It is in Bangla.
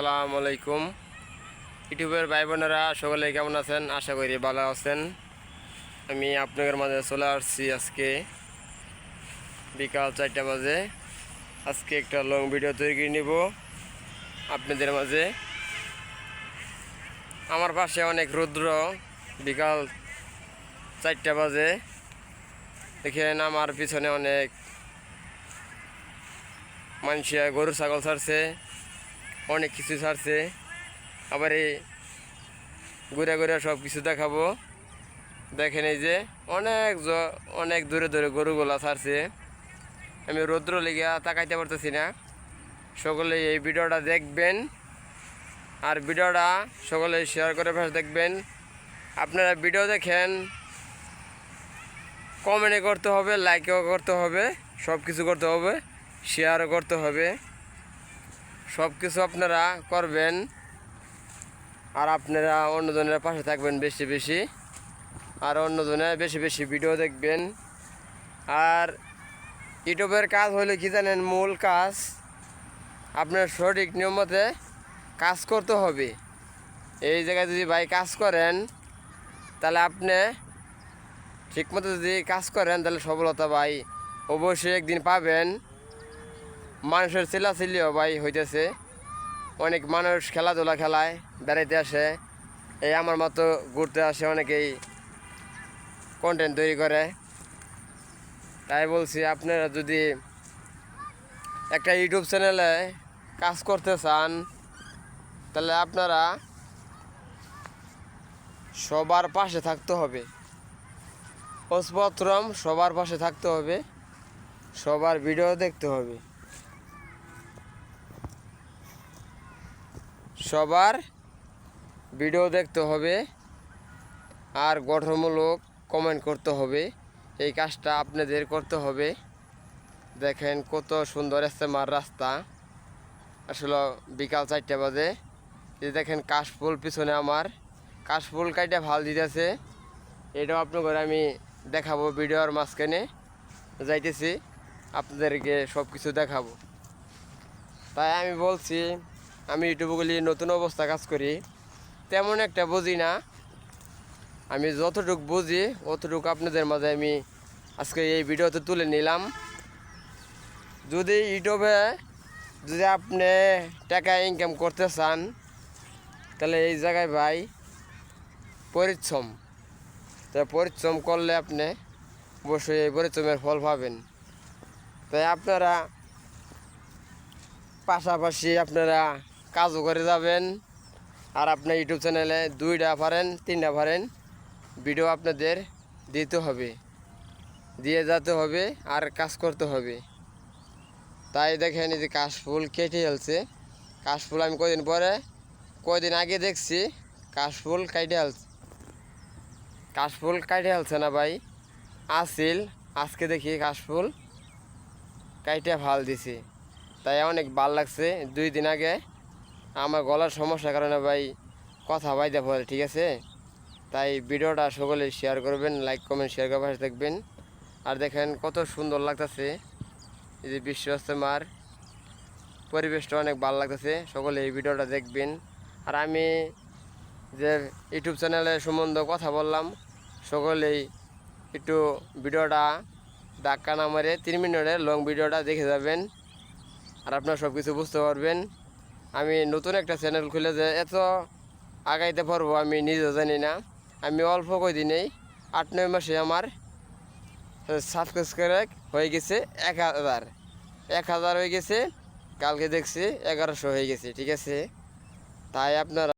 আসসালামু আলাইকুম। ইউটিউবের ভাই বোনেরা, সকলে কেমন আছেন? আশা করি ভালো আছেন। আমি আপনাদের মাঝে চলে আসছি আজকে বিকাল চারটা বাজে। আজকে একটা লং ভিডিও তৈরি করে নিব আপনাদের মাঝে। আমার পাশে অনেক রৌদ্র বিকাল চারটা বাজে। দেখেন আমার পিছনে অনেক মানুষে গরু, ছাগল ছাড়ছে। অনেক কিছু ছাড়ছে। আবার এই ঘুরে ঘুরে সব কিছু দেখাবো। দেখেন এই যে অনেক অনেক দূরে দূরে গরুগুলা ছাড়ছে। আমি রৌদ্র লেগে তাকাইতে পারতেছি না। সকলে এই ভিডিওটা দেখবেন। আর ভিডিওটা সকলে শেয়ার করে পাশে দেখবেন। আপনারা ভিডিও দেখেন। কমেন্ট করতে হবে লাইকও করতে হবে সব কিছু করতে হবে শেয়ারও করতে হবে। সব কিছু আপনারা করবেন আর আপনারা অন্যজনের পাশে থাকবেন বেশি বেশি আর অন্যজনের বেশি বেশি ভিডিও দেখবেন। আর ইউটিউবের কাজ হলে কি জানেন মূল কাজ? আপনার সঠিক নিয়ম মতে কাজ করতে হবে। এই জায়গায় যদি ভাই কাজ করেন, তাহলে আপনি ঠিকমতো যদি কাজ করেন, তাহলে সফলতা ভাই অবশ্যই একদিন পাবেন। মানুষের চিল্লাচিল্লিও ভাই হইতেছে। অনেক মানুষ খেলাধুলা খেলায়, বেড়াইতে আসে। এই আমার মতো ঘুরতে আসে অনেকেই কন্টেন্ট তৈরি করে। তাই বলছি, আপনারা যদি একটা ইউটিউব চ্যানেলে কাজ করতে চান, তাহলে আপনারা সবার পাশে থাকতে হবে। ওসপত্রম সবার পাশে থাকতে হবে। সবার ভিডিও দেখতে হবে। সবার ভিডিও দেখতে হবে আর গঠনমূলক কমেন্ট করতে হবে। এই কাজটা আপনাদের করতে হবে। দেখেন কত সুন্দর মার রাস্তা। আসলে বিকাল চারটে বাজে। এই দেখেন কাশফুল পিছনে আমার। কাশফুল কাইটা ভালো দিতেছে। এটাও আপনাদের আমি দেখাবো ভিডিওর মাঝখানে। যাইতেছি, আপনাদেরকে সব কিছু দেখাবো। তাই আমি বলছি আমি ইউটিউবগুলি নতুন অবস্থা কাজ করি, তেমন একটা বুঝি না। আমি যতটুকু বুঝি, অতটুকু আপনাদের মাঝে আমি আজকে এই ভিডিওতে তুলে নিলাম। যদি ইউটিউবে যদি আপনি টাকা ইনকাম করতে চান, তাহলে এই জায়গায় ভাই পরিশ্রম। তাই পরিশ্রম করলে আপনি অবশ্যই এই পরিশ্রমের ফল পাবেন। তাই আপনারা পাশাপাশি আপনারা কাজও করে যাবেন। আর আপনার ইউটিউব চ্যানেলে দুইটা পারেন, তিনটা পারেন, ভিডিও আপনাদের দিতে হবে, দিয়ে যেতে হবে আর কাজ করতে হবে। তাই দেখেন এই যে কাশফুল কেটে ফেলছে। কাশফুল আমি কদিন পরে কদিন আগে দেখছি কাশফুল কাইটে ফেলছে। কাশফুল কাটে ফেলছে না ভাই, আসিল, আজকে দেখি কাশফুল কাইটে ভালো দিছে। তাই অনেক ভালো লাগছে, দুই দিন আগে আমার গলার সমস্যার কারণে ভাই কথা বাইতে পড়ে, ঠিক আছে? তাই ভিডিওটা সকলে শেয়ার করবেন লাইক কমেন্ট শেয়ার করে পাশে দেখবেন আর দেখেন কত সুন্দর লাগতেছে। এই যে বিশ্ব ইস্তেমার পরিবেশটা অনেক ভালো লাগতেছে। সকলে এই ভিডিওটা দেখবেন। আর আমি যে ইউটিউব চ্যানেলের সম্বন্ধে কথা বললাম, সকলেই একটু ভিডিওটা ধাক্কা না মারে তিন মিনিটের লং ভিডিওটা দেখে যাবেন। আর আপনারা সব কিছু বুঝতে পারবেন। আমি নতুন একটা চ্যানেল খুলে যে এত আগাইতে পারব আমি নিজে জানি না। আমি অল্প কয়দিনেই আট, নয় মাসে আমার সাবস্ক্রাইব হয়ে গেছে এক হাজার। এক হাজার হয়ে গেছে, কালকে দেখছি এগারোশো হয়ে গেছে, ঠিক আছে? তাই আপনারা